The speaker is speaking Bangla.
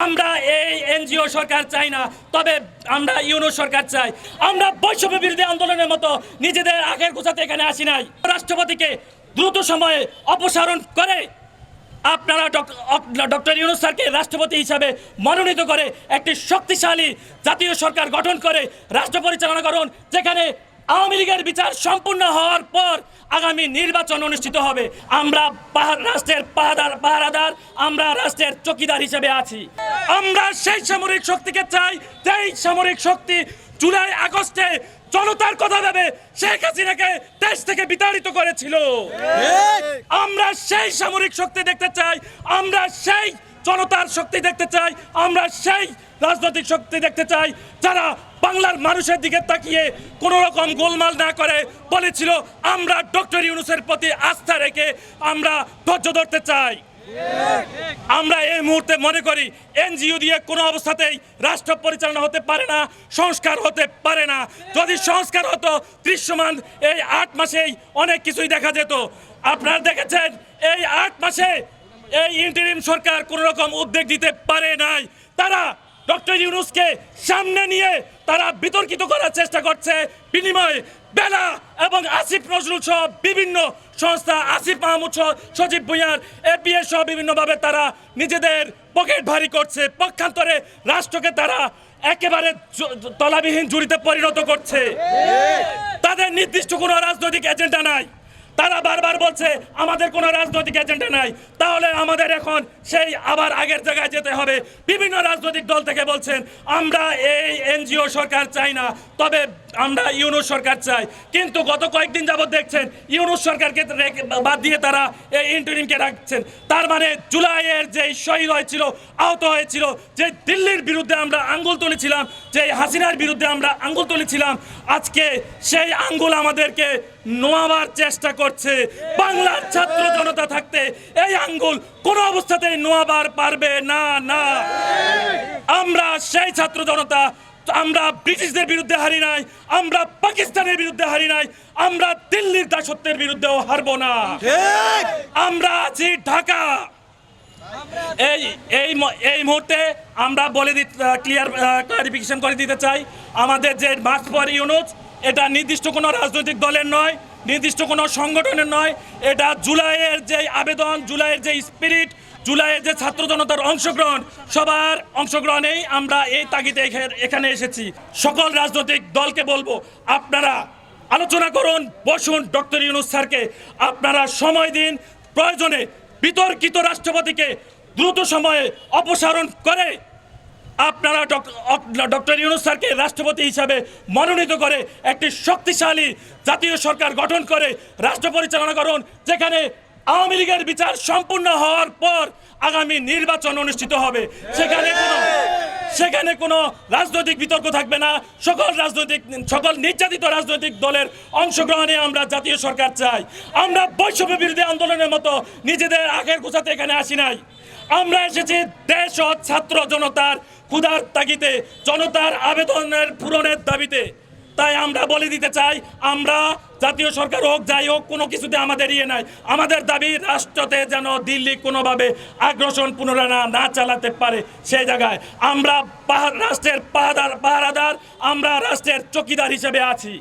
আমরা এই এনজিও সরকার চাই না, তবে আমরা ইউনো সরকার চাই। আমরা বৈষম্য বিরোধী আন্দোলনের মতো নিজেদের আগের গোছাতে এখানে আসি নাই। রাষ্ট্রপতিকে দ্রুত সময়ে অপসারণ করে আপনারা ডক্টর ইউনুস স্যারকে রাষ্ট্রপতি হিসাবে মনোনীত করে একটি শক্তিশালী জাতীয় সরকার গঠন করে রাষ্ট্র পরিচালনা করুন, যেখানে আওয়ামী লীগের বিচার সম্পূর্ণ হওয়ার পর আগামী নির্বাচন অনুষ্ঠিত হবে। আমরা রাষ্ট্রের পাহাদার পাহারাদার, আমরা রাষ্ট্রের চকিদার হিসেবে আছি। আমরা সেই সামরিক শক্তিকে চাই সেই সামরিক শক্তি জুলাই আগস্টে জনতার কথা ভেবে শেখ হাসিনাকে দেশ থেকে বিতাড়িত করেছিল। আমরা সেই সামরিক শক্তি দেখতে চাই, আমরা সেই জনতার শক্তি দেখতে চাই, আমরা সেই রাজনৈতিক শক্তি দেখতে চাই, যারা বাংলার মানুষের দিকে তাকিয়ে কোন রকম গোলমাল না করে বলেছিল, আমরা ডক্টর ইউনুসের প্রতি আস্থা রেখে আমরা ধৈর্য ধরতে চাই। আমরা এই মুহূর্তে মনে করি, এনজিও দিয়ে কোনো অবস্থাতেই রাষ্ট্র পরিচালনা হতে পারে না, সংস্কার হতে পারে না। যদি সংস্কার হতো, দৃশ্যমান এই আট মাসেই অনেক কিছুই দেখা যেত। আপনারা দেখেছেন, এই আট মাসে এই ইন্টারিম সরকার কোনো রকম উদ্যোগ দিতে পারে নাই। তারা ডক্টর ইউনুসকে সামনে নিয়ে তারা বিতর্কিত করার চেষ্টা করছে। বিনিময়ে বেলা এবং আসিফ নজরুল সহ বিভিন্ন সংস্থা আসিফ মাহমুদ সহ সজীব ভুঁইয়ার এপিএস সহ বিভিন্নভাবে তারা নিজেদের পকেট ভারী করছে। পক্ষান্তরে রাষ্ট্রকে তারা একেবারে তলাবিহীন জুড়িতে পরিণত করছে। তাদের নির্দিষ্ট কোনো রাজনৈতিক এজেন্ডা নাই। তারা বারবার বলছে, আমাদের কোনো রাজনৈতিক এজেন্ডা নাই। তাহলে আমাদের এখন সেই আবার আগের জায়গায় যেতে হবে। বিভিন্ন রাজনৈতিক দল থেকে বলছেন, আমরা এই এনজিও সরকার চাই না, তবে আমরা ইউনুস সরকার চাই। কিন্তু গত কয়েকদিন যাবত দেখছেন, ইউনুস সরকারকে বাদ দিয়ে তারা এই ইন্টারিমকে রাখছেন। তার মানে জুলাইয়ের যে শহীদ হয়েছিল, আহত হয়েছিল, যে দিল্লির বিরুদ্ধে আমরা আঙ্গুল তুলেছিলাম যে হাসিনার বিরুদ্ধে আমরা আঙ্গুল তুলেছিলাম, আজকে সেই আঙ্গুল আমাদেরকে নোয়াবার চেষ্টা করছে। বাংলার ছাত্র জনতা থাকতে এই আঙ্গুল কোনো অবস্থাতেই নোয়াবার পারবে না না। আমরা সেই ছাত্র জনতা আমরা ব্রিটিশদের বিরুদ্ধে হারি নাই আমরা পাকিস্তানের বিরুদ্ধে হারি নাই আমরা দিল্লির দাসত্বের বিরুদ্ধেও হারবো না। আমরা আছি ঢাকা। এই এই এই মুহূর্তে আমরা বলে দিতে ক্লিয়ার ক্লারিফিকেশন করে দিতে চাই। আমাদের যে মার্চ ফর ইউনুস এটা নির্দিষ্ট কোনো রাজনৈতিক দলের নয়, নির্দিষ্ট কোনো সংগঠনের নয়। এটা জুলাইয়ের যে আবেদন, জুলাইয়ের যে স্পিরিট জুলাইয়ের যে ছাত্র জনতার অংশগ্রহণ, সবার অংশগ্রহণেই আমরা এই তাগিদে এখে- এখানে এসেছি। সকল রাজনৈতিক দলকে বলব, আপনারা আলোচনা করুন, বসুন ডক্টর ইউনুস স্যারকে। আপনারা সময় দিন, প্রয়োজনে বিতর্কিত রাষ্ট্রপতিকে দ্রুত সময়ে অপসারণ করে আপনারা ডক্টর ইউনুস স্যারকে রাষ্ট্রপতি হিসাবে মনোনীত করে একটি শক্তিশালী জাতীয় সরকার গঠন করে রাষ্ট্র পরিচালনা করুন, যেখানে আওয়ামী লীগের বিচার সম্পূর্ণ হওয়ার পর আগামী নির্বাচন অনুষ্ঠিত হবে। সেখানে কোনো সেখানে কোনো রাজনৈতিক বিতর্ক থাকবে না। সকল রাজনৈতিক, সকল নির্যাতিত রাজনৈতিক দলের অংশগ্রহণে আমরা জাতীয় সরকার চাই। আমরা বৈষম্য বিরোধী আন্দোলনের মতো নিজেদের আগের গোছাতে এখানে আসি নাই। আমরা এসেছি দেশ ও ছাত্র জনতার ক্ষুধার তাগিতে জনতার আবেদনের পূরণের দাবিতে। তাই আমরা বলে দিতে চাই, আমরা জাতীয় সরকার হোক, যাই হোক, কোনো কিছুতে আমাদের ইয়ে নাই। আমাদের দাবি, রাষ্ট্রতে যেন দিল্লি কোনোভাবে আগ্রাসন পুনরায় না চালাতে পারে সেই জায়গায়। আমরা রাষ্ট্রের পাহাদার পাহারাদার, আমরা রাষ্ট্রের চকিদার হিসেবে আছি।